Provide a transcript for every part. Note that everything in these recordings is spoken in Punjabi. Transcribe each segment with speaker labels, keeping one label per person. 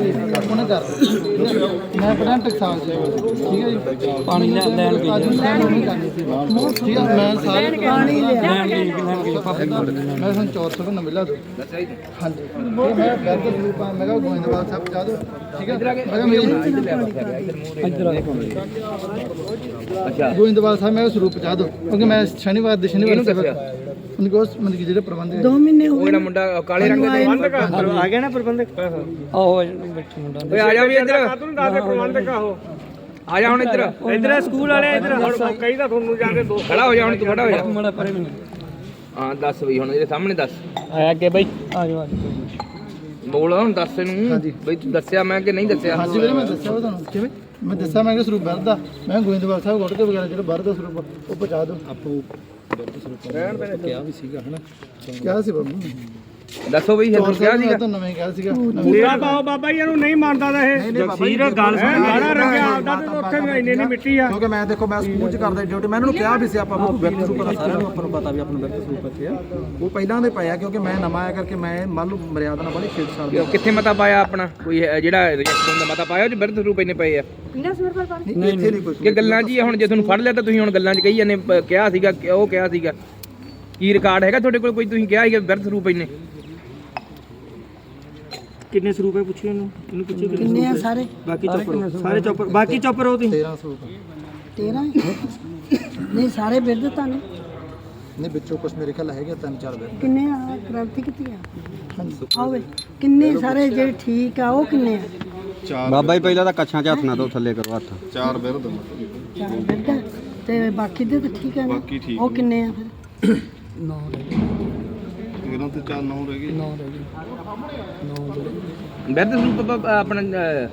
Speaker 1: ਉਹਨੇ ਕਰ ਮੈਂ ਪੜਾਂ ਟਕਸਾਲ ਚ ਠੀਕ ਹੈ ਜੀ ਪਾਣੀ ਲੈਣ ਗਈ ਅੱਜ ਲੈਣ ਕਰਨੀ ਸੀ ਠੀਕ ਹੈ ਮੈਂ ਸਾਰੇ ਪਾਣੀ ਲੈਣ ਗਈ ਮੈਂ ਸਾਨੂੰ 400 ਰੁਪਏ ਮਿਲਿਆ ਹਾਂਜੀ ਮੈਂ ਬੈਂਕ ਗਰੁੱਪ ਆ ਮੈਂ ਕਿਹਾ ਗੋਇੰਦਵਾਲ ਸਾਹਿਬ ਚਾਹ ਦੋ ਠੀਕ ਹੈ ਮੈਂ ਗੋਇੰਦਵਾਲ ਸਾਹਿਬ ਮੈਂ ਸਰੂਪ ਚਾਹ ਦੋ ਕਿਉਂਕਿ ਮੈਂ ਸ਼ਨੀਵਾਰ ਦੇ ਸ਼ਨੀਵਾਰ ਮਤਲਬ ਕਿ ਜਿਹੜੇ ਪ੍ਰਬੰਧ
Speaker 2: ਦੋ ਮਹੀਨੇ ਹੋ ਗਏ।
Speaker 3: ਮੁੰਡਾ ਕਾਲੇ ਰੰਗ ਦਾ
Speaker 4: ਆ? ਗਿਆ ਨਾ ਪ੍ਰਬੰਧਕ?
Speaker 1: ਆਹੋ ਬੈਠੇ ਮੁੰਡਾ।
Speaker 3: ਓਏ ਆ ਜਾ ਵੀ ਇੱਧਰ।
Speaker 4: ਤੁਹਾਨੂੰ ਦੱਸ ਦੇ ਪ੍ਰਬੰਧਕ ਆਹੋ
Speaker 3: ਆ ਜਾ ਹੁਣ ਇੱਧਰ।
Speaker 4: ਇਧਰ ਸਕੂਲ ਵਾਲੇ ਇਧਰ ਹੁਣ ਕਹੀਦਾ ਤੁਹਾਨੂੰ ਜਾ ਕੇ ਦੋ
Speaker 3: ਖੜਾ ਹੋ ਜਾ ਹੁਣ ਤੂੰ ਖੜਾ ਹੋ ਜਾ।
Speaker 1: ਮਾੜਾ ਪਰੇ ਮੈਨੂੰ।
Speaker 3: ਹਾਂ ਦੱਸ ਬਈ ਹੁਣ ਇਹਦੇ ਸਾਹਮਣੇ ਦੱਸ।
Speaker 1: ਆਇਆ ਅੱਗੇ ਬਾਈ। ਆ ਜਾਓ
Speaker 3: ਬੋਲ ਹੁਣ ਦੱਸ ਇਹਨੂੰ। ਬਈ ਤੂੰ ਦੱਸਿਆ ਮੈਂ ਕਿ ਨਹੀਂ ਦੱਸਿਆ?
Speaker 1: ਹਾਂਜੀ ਵੀਰੇ ਮੈਂ ਦੱਸਿਆ ਵਾ ਤੁਹਾਨੂੰ। ਕਿਵੇਂ? ਮੈਂ ਦੱਸਿਆ ਮੈਂ ਕਿ ਸਰੂਪ ਵਰਦਾ ਮੈਂ ਗੋਇੰਦਵਾਲ ਸਾਹਿਬ ਗੁੱਟ ਕੇ ਵਗੈਰਾ ਜਿਹੜਾ ਵਰਦਾ ਸਰੂਪ ਉਹ ਪਹੁੰਚਾ ਦਿਓ। ਆਪੋ। ਕਿਹਾ ਵੀ ਸੀਗਾ ਹਨਾ? ਕਿਹਾ ਸੀ ਬਾਬੂ।
Speaker 3: ਦੱਸੋ ਬਈ ਇਹ ਕਿਹਾ ਸੀਗਾ?
Speaker 1: ਤਾਂ ਨਵੇਂ ਕਿਹਾ ਸੀਗਾ।
Speaker 4: ਪੂਰਾ ਪਾਓ ਬਾਬਾ ਜੀ ਇਹਨੂੰ ਨਹੀਂ ਮੰਨਦਾ ਦਾ ਇਹ। ਜਗਸੀਰ ਗੱਲ ਸੁਣ ਗਾਣਾ ਰੰਗਿਆ ਆਪਦਾ ਤੇ ਉੱਥੇ ਵੀ ਇੰਨੀ ਇੰਨੀ ਮਿੱਟੀ ਆ।
Speaker 1: ਕਿਉਂਕਿ ਮੈਂ ਦੇਖੋ ਮੈਂ ਸਕੂਲ ਚ ਕਰਦਾ ਡਿਊਟੀ ਮੈਂ ਇਹਨਾਂ ਨੂੰ ਕਿਹਾ ਵੀ ਸੀ ਆਪਾਂ ਨੂੰ ਵਿਅਕਤੀ ਸਰੂਪ ਦਾ ਸਾਰਿਆਂ ਨੂੰ ਆਪਾਂ ਨੂੰ ਪਤਾ ਵੀ ਆਪਣਾ ਵਿਅਕਤੀ ਇੱਥੇ ਆ। ਉਹ ਪਹਿਲਾਂ ਦੇ ਪਏ ਆ ਕਿਉਂਕਿ ਮੈਂ ਨਵਾਂ ਆਇਆ ਕਰਕੇ ਮੈਂ ਮੰਨ ਲਓ ਮਰਿਆਦਾ ਨਾਲ ਬੜੀ 6 ਸਾਲ ਦੀ
Speaker 3: ਕਿੱਥੇ ਮਤਾ ਪਾਇਆ ਆਪਣਾ? ਕੋਈ ਜਿਹੜਾ ਰਿਐਕਸ਼ਨ ਦਾ ਮਤਾ ਪਾਇਆ ਉਹ ਚ ਬਿਰਧ ਰੂਪ ਇੰਨੇ ਪਏ ਆ?
Speaker 1: ਨਹੀਂ ਇੱਥੇ ਨਹੀਂ ਕੋਈ
Speaker 3: ਕਿ ਗੱਲਾਂ ਜੀ ਹੁਣ ਜੇ ਤੁਹਾਨੂੰ ਫੜ ਲਿਆ ਤਾਂ ਤੁਸੀਂ ਹੁਣ ਗੱਲਾਂ 'ਚ ਕਹੀ ਜਾਂਦੇ ਕਿਹਾ ਸੀਗਾ ਉਹ ਕਿਹਾ ਸੀਗਾ। ਕੀ ਰਿਕਾਰਡ ਹੈਗਾ ਤੁਹਾਡੇ ਕੋਲ? ਕੋਈ ਤੁਸੀਂ ਕਿਹਾ ਸੀਗਾ ਬਿਰਧ ਰੂਪ ਇੰਨੇ?
Speaker 4: ਕਿੰਨੇ ਸਰੂਪ ਹੈ ਪੁੱਛੀ ਇਹਨੂੰ? ਇਹਨੂੰ ਪੁੱਛੀ
Speaker 2: ਕਿੰਨੇ ਆ ਸਾਰੇ?
Speaker 4: ਬਾਕੀ ਚੁੱਪ ਸਾਰੇ ਚੁੱਪ ਬਾਕੀ ਚੁੱਪ ਰਹੋ ਤੁਸੀਂ।
Speaker 1: 13 ਸਰੂਪ
Speaker 2: 13 ਨਹੀਂ ਸਾਰੇ ਬਿਰਧ ਤਾਂ ਨੇ
Speaker 1: ਨਹੀਂ ਵਿੱਚੋਂ ਕੁਝ ਮੇਰੇ ਖਿਆਲ ਹੈਗੇ ਤਿੰਨ ਚਾਰ ਬੈਠ
Speaker 2: ਕਿੰਨੇ ਆ? ਕ੍ਰਾਂਤੀ ਕਿੱਥੇ ਆ? ਆਵੇ ਕਿੰਨੇ ਸਾਰੇ ਜਿਹੜੇ ਠੀਕ ਆ ਉਹ ਕਿੰਨੇ ਆ?
Speaker 5: ਬਾਬਾ ਜੀ ਪਹਿਲਾਂ ਤਾਂ ਕੱਛਾਂ 'ਚ ਹੱਥ ਨਾ ਦੋ ਥੱਲੇ ਕਰੋ ਹੱਥ।
Speaker 2: ਚਾਰ ਬਿਰਧ ਆ। ਤੇ ਬਾਕੀ ਦੇ ਤਾਂ ਠੀਕ ਆ ਨਾ? ਬਾਕੀ ਠੀਕ ਉਹ ਕਿੰਨੇ ਆ ਫਿਰ?
Speaker 3: ਬਿਰਧ ਸਰੂਪ ਬ- ਆਪਣਾ ਅ,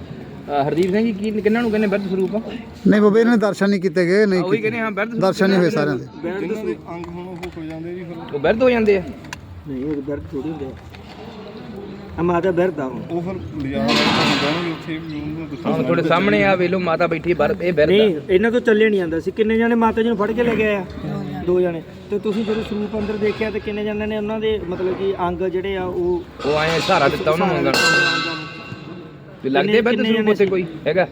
Speaker 3: ਅ, ਹਰਦੀਪ ਸਿੰਘ ਜੀ ਕੀ ਕਿੰਨਾਂ ਨੂੰ ਕਹਿੰਦੇ ਬਿਰਧ ਸਰੂਪ?
Speaker 1: ਨਹੀਂ ਬਾਬੇ ਇਹਨਾਂ ਨੇ ਦਰਸ਼ਨ ਨਹੀਂ ਕੀਤੇ ਗਏ ਨਹੀਂ
Speaker 3: ਉਹੀ ਕਹਿੰਦੇ ਹਾਂ ਬਿਰਧ ਸਰੂਪ
Speaker 1: ਦਰਸ਼ਨ ਨਹੀਂ ਹੋਏ ਸਾਰਿਆਂ ਦੇ।
Speaker 3: ਉਹ ਬਿਰਧ ਹੋ ਜਾਂਦੇ ਆ।
Speaker 4: ਨਹੀਂ ਉਹ ਬਿਰਧ ਥੋੜੀ ਹੁੰਦੇ ਆ। ਮਾਤਾ ਬਿਰਧ ਆ ਹੁਣ।
Speaker 3: ਹੁਣ ਤੁਹਾਡੇ ਸਾਹਮਣੇ ਆ ਵੇਲੋ ਮਾਤਾ ਬੈਠੀ ਬਰ ਇਹ ਬਿਰਧ ਆ।
Speaker 4: ਨਹੀਂ ਇਹਨਾਂ ਤੋਂ ਚੱਲੇ ਨਹੀਂ ਜਾਂਦਾ। ਸੀ ਕਿੰਨੇ ਜਾਣੇ ਮਾਤਾ ਜੀ ਨੂੰ ਫੜ ਕੇ ਲੈ ਗਏ ਆ? ਦੋ ਜਾਣੇ। ਤੇ ਤੁਸੀਂ ਜਦੋਂ ਸਰੂਪ ਅੰਦਰ ਦੇਖਿਆ ਤੇ ਕਿੰਨੇ ਜਾਣੇ ਨੇ ਉਹਨਾਂ ਦੇ ਮਤਲਬ ਕਿ ਅੰਗ ਜਿਹੜੇ ਆ ਉਹ
Speaker 3: ਉਹ ਆਏ ਸਹਾਰਾ ਦਿੱਤਾ ਉਹਨਾਂ ਨੂੰ ਤੇ ਲੱਗਦੇ
Speaker 4: ਕਿੰਨੇ
Speaker 3: ਸਰੂਪ ਉੱਤੇ ਕੋਈ ਹੈਗਾ?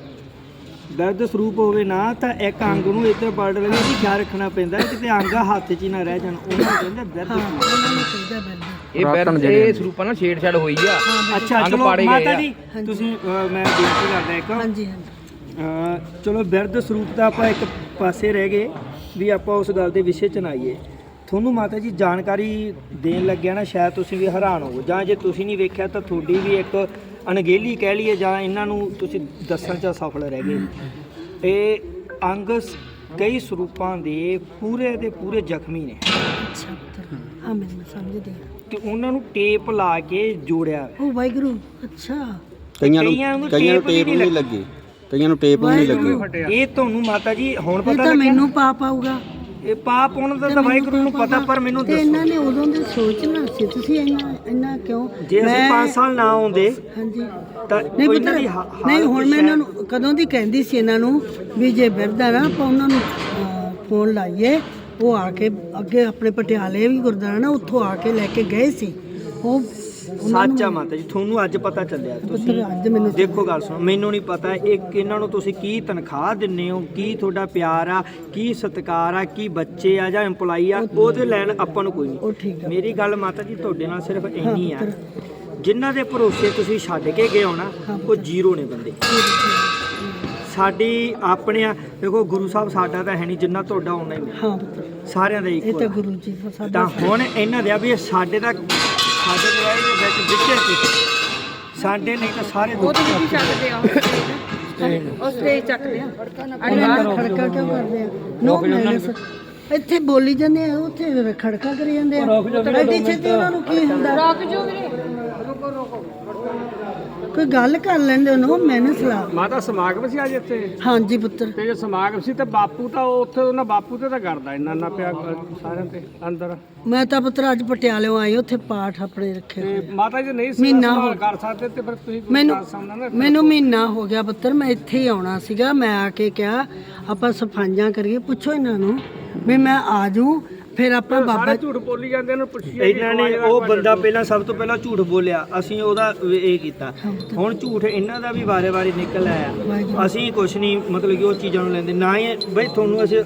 Speaker 4: ਦਰਦ ਸਰੂਪ ਹੋਵੇ ਨਾ ਤਾਂ ਇੱਕ ਅੰਗ ਨੂੰ ਇੱਧਰ ਪਲਟ ਲਵੇ ਇਹ ਖਿਆਲ ਰੱਖਣਾ ਪੈਂਦਾ ਕਿਤੇ ਅੰਗ ਹੱਥ 'ਚ ਹੀ ਨਾ ਰਹਿ ਜਾਣ। ਉਹਨਾਂ ਨੂੰ ਕਹਿੰਦੇ ਦਰਦ ਸਰੂਪ।
Speaker 2: ਉਹਨਾਂ ਨੂੰ ਚਾਹੀਦਾ ਬਿਰਧ
Speaker 3: ਇਹ ਬਿਰਧ ਇਹ ਸਰੂਪਾਂ ਨਾਲ ਛੇੜਛਾੜ ਹੋਈ ਆ।
Speaker 4: ਅੱਛਾ
Speaker 3: ਅੰਗ
Speaker 4: ਚਲੋ
Speaker 3: ਪਾੜੇ ਗਏ
Speaker 4: ਮਾਤਾ। ਜੀ ਤੁਸੀਂ ਮੈਂ ਬੇਨਤੀ ਕਰਦਾ ਇੱਕ।
Speaker 2: ਹਾਂਜੀ ਹਾਂਜੀ।
Speaker 4: ਚਲੋ ਬਿਰਧ ਸਰੂਪ ਦਾ ਆਪਾਂ ਇੱਕ ਪਾਸੇ ਰਹਿ ਗਏ। ਵੀ ਆਪਾਂ ਉਸ ਗੱਲ ਦੇ ਵਿਸ਼ੇ ਚ ਨਾ ਆਈਏ। ਤੁਹਾਨੂੰ ਮਾਤਾ ਜੀ ਜਾਣਕਾਰੀ ਦੇਣ ਲੱਗਿਆ ਨਾ ਸ਼ਾਇਦ ਤੁਸੀਂ ਵੀ ਹੈਰਾਨ ਹੋਵੋ। ਜਾਂ ਜੇ ਤੁਸੀਂ ਨਹੀਂ ਵੇਖਿਆ ਤਾਂ ਤੁਹਾਡੀ ਵੀ ਇੱਕ ਅਣਗਹਿਲੀ ਕਹਿ ਲਈਏ ਜਾਂ ਇਹਨਾਂ ਨੂੰ ਤੁਸੀਂ ਦੱਸਣ ਚ ਸਫਲ ਰਹਿ ਗਏ। ਇਹ ਅੰਗ ਕਈ ਸਰੂਪਾਂ ਦੇ ਪੂਰੇ ਦੇ ਪੂਰੇ ਜ਼ਖਮੀ ਨੇ।
Speaker 2: ਅੱਛਾ ਹਾਂ। ਮੈਨੂੰ ਸਮਝਦੀ ਆ
Speaker 4: ਤੇ ਉਹਨਾਂ ਨੂੰ ਟੇਪ ਲਾ ਕੇ ਜੋੜਿਆ। ਹੋਇਆ।
Speaker 2: ਉਹ ਵਾਹਿਗੁਰੂ ਅੱਛਾ।
Speaker 5: ਕਈਆਂ ਨੂੰ
Speaker 4: ਕਈਆਂ ਨੂੰ ਟੇਪ
Speaker 5: ਨਹੀਂ ਲੱਗੀ। ਕਈਆਂ ਨੂੰ ਟੇਪ ਵੀ ਨਹੀਂ ਲੱਗੀ।
Speaker 4: ਇਹ ਤੁਹਾਨੂੰ ਮਾਤਾ ਜੀ ਹੁਣ
Speaker 2: ਇਹ
Speaker 4: ਪਤਾ
Speaker 2: ਤਾਂ
Speaker 4: ਲੱਗਿਆ?
Speaker 2: ਮੈਨੂੰ ਪਾਪ ਆਊਗਾ।
Speaker 4: ਇਹ ਪਾਪ ਉਹਨਾਂ ਦਾ ਤਾਂ ਵਾਹਿਗੁਰੂ ਨੂੰ ਪਤਾ ਪਰ ਮੈਨੂੰ
Speaker 2: ਤੇ
Speaker 4: ਦੱਸੋ।
Speaker 2: ਇਹਨਾਂ ਨੇ ਉਦੋਂ ਦੇ ਸੋਚਣਾ ਸੀ। ਤੁਸੀਂ ਇੰਨਾ ਇੰਨਾ ਕਿਉਂ?
Speaker 4: ਜੇ ਅਸੀਂ
Speaker 2: ਮੈਂ-
Speaker 4: 5 ਸਾਲ ਨਾ ਆਉਂਦੇ
Speaker 2: ਹਾਂਜੀ।
Speaker 4: ਤਾਂ
Speaker 2: ਨਹੀਂ
Speaker 4: ਕੋਈ
Speaker 2: ਪੁੱਤਰ
Speaker 4: ਇਹਨਾਂ ਦੀ ਹਾ-
Speaker 2: ਨਹੀਂ ਹੁਣ ਮੈਂ ਇਹਨਾਂ ਨੂੰ ਕਦੋਂ ਦੀ ਕਹਿੰਦੀ ਸੀ ਇਹਨਾਂ ਨੂੰ ਵੀ ਜੇ ਬਿਰਦਾ ਨਾ ਆਪਾਂ ਉਹਨਾਂ ਨੂੰ ਅਹ, ਫੋਨ ਲਾਈਏ। ਉਹ ਆ ਕੇ ਅੱਗੇ ਆਪਣੇ ਪਟਿਆਲੇ ਵੀ ਗੁਰਦੁਆਰਾ ਨਾ ਉੱਥੋਂ ਆ ਕੇ ਲੈ ਕੇ ਗਏ ਸੀ। ਉਹ
Speaker 4: ਸੱਚ ਆ ਮਾਤਾ ਜੀ ਤੁਹਾਨੂੰ ਅੱਜ ਪਤਾ ਚੱਲਿਆ ਤੁਸੀਂ।
Speaker 2: ਅੱਜ ਮੈਨੂੰ
Speaker 4: ਦੇਖੋ ਗੱਲ ਸੁਣੋ ਮੈਨੂੰ ਨਹੀਂ ਪਤਾ ਇੱਕ ਇਹਨਾਂ ਨੂੰ ਤੁਸੀਂ ਕੀ ਤਨਖਾਹ ਦਿੰਨੇ ਹੋ ਕੀ ਤੁਹਾਡਾ ਪਿਆਰ ਆ ਕੀ ਸਤਿਕਾਰ ਆ ਕੀ ਬੱਚੇ ਆ ਜਾਂ EMPLOYE ਆ ਉਹਦੇ ਲੈਣ ਆਪਾਂ ਨੂੰ ਕੋਈ
Speaker 2: ਉਹ
Speaker 4: ਨਹੀਂ।
Speaker 2: ਠੀਕ ਆ।
Speaker 4: ਮੇਰੀ ਗੱਲ ਮਾਤਾ ਜੀ ਤੁਹਾਡੇ ਨਾਲ ਸਿਰਫ ਇੰਨੀ ਆ। ਜਿਨ੍ਹਾਂ ਦੇ ਭਰੋਸੇ ਤੁਸੀਂ ਛੱਡ ਕੇ ਗਏ ਹੋ ਨਾ ਉਹ ਜ਼ੀਰੋ ਨੇ ਬੰਦੇ। ਸਾਡੀ ਆਪਣੇ ਆ ਦੇਖੋ ਗੁਰੂ ਸਾਹਿਬ ਸਾਡਾ ਤਾਂ ਹੈ ਨਹੀਂ ਜਿੰਨਾ ਤੁਹਾਡਾ ਉਹਨਾਂ ਹੀ।
Speaker 2: ਹਾਂ ਪੁੱਤਰ
Speaker 4: ਸਾਰਿਆਂ ਦਾ
Speaker 2: ਇਹ ਤਾਂ
Speaker 4: ਆ।
Speaker 2: ਗੁਰੂ ਜੀ ਦਾ ਸਾਡਾ
Speaker 4: ਤਾਂ ਹੁਣ ਇਹਨਾਂ ਦੇ ਆ ਵੀ ਇਹ ਸਾਡੇ ਦਾ ਸਾਡੇ ਦੇ ਆਏ ਦੇ ਵਿੱਚ ਵਿਚੇ ਸੀ। ਸਾਡੇ ਨਹੀਂ ਤਾਂ ਸਾਰੇ ਦੁੱਖ
Speaker 2: ਖੜਕਾ ਕਿਉਂ ਕਰਦੇ ਆ? ਨੋ ਮੈਨਸ ਇੱਥੇ ਬੋਲੀ ਜਾਂਦੇ ਆ ਉੱਥੇ ਖੜਕਾ ਕਰੀ ਜਾਂਦੇ ਆ। ਐਡੀ ਛੇਤੀ ਉਹਨਾਂ ਨੂੰ ਕੀ ਹੁੰਦਾ? ਰੁਕ ਜੋ ਕੋਈ ਗੱਲ ਕਰ ਲੈਂਦੇ ਨੋ ਮੈਨਸ ਲਾ
Speaker 4: ਮਾਤਾ ਸਮਾਗਮ ਸੀ ਅੱਜ ਇੱਥੇ?
Speaker 2: ਹਾਂਜੀ ਪੁੱਤਰ।
Speaker 4: ਤੇ ਜੇ ਸਮਾਗਮ ਸੀ ਤੇ ਬਾਪੂ ਤਾਂ ਉੱਥੇ ਉਹਨਾਂ ਬਾਪੂ ਤੇ ਤਾਂ ਕਰਦਾ ਇੰਨਾ ਨਾ ਪਿਆ ਸਾਰਿਆਂ ਤੇ ਅੰਦਰ।
Speaker 2: ਮੈਂ ਤਾਂ ਪੁੱਤਰ ਅੱਜ ਪਟਿਆਲਿਓਂ ਆਈ ਉੱਥੇ ਪਾਠ ਆਪਣੇ ਰੱਖੇ।
Speaker 4: ਤੇ ਮਾਤਾ ਜੀ ਨਹੀਂ
Speaker 2: ਮਹੀਨਾ ਹੋ
Speaker 4: ਕਰ ਸਕਦੇ ਤੇ ਫਿਰ ਤੁਸੀਂ
Speaker 2: ਮੈਨੂੰ ਮੈਨੂੰ ਮਹੀਨਾ ਹੋ ਗਿਆ ਪੁੱਤਰ ਮੈਂ ਇੱਥੇ ਹੀ ਆਉਣਾ ਸੀਗਾ। ਮੈਂ ਆ ਕੇ ਕਿਹਾ ਆਪਾਂ ਸਫਾਈਆਂ ਕਰੀਏ ਪੁੱਛੋ ਇਹਨਾਂ ਨੂੰ ਵੀ ਮੈਂ ਆ ਜੂ ਫਿਰ ਆਪਾਂ ਬਾਬਾ
Speaker 3: ਝੂਠ ਬੋਲੀ ਜਾਂਦੇ ਉਹਨੂੰ ਪੁੱਛੀ
Speaker 4: ਇਹਨਾਂ ਨੇ ਉਹ ਬੰਦਾ ਪਹਿਲਾਂ ਸਭ ਤੋਂ ਪਹਿਲਾਂ ਝੂਠ ਬੋਲਿਆ ਅਸੀਂ ਉਹਦਾ ਵ- ਇਹ ਕੀਤਾ। ਹੁਣ ਝੂਠ ਇਹਨਾਂ ਦਾ ਵੀ ਵਾਰੇ-ਵਾਰੇ ਨਿਕਲ ਆਇਆ। ਅਸੀਂ ਕੁਛ ਨਹੀਂ ਮਤਲਬ ਕਿ ਉਹ ਚੀਜ਼ਾਂ ਨੂੰ ਲੈਂਦੇ ਨਾ ਹੀ ਬਈ ਤੁਹਾਨੂੰ ਅਸੀਂ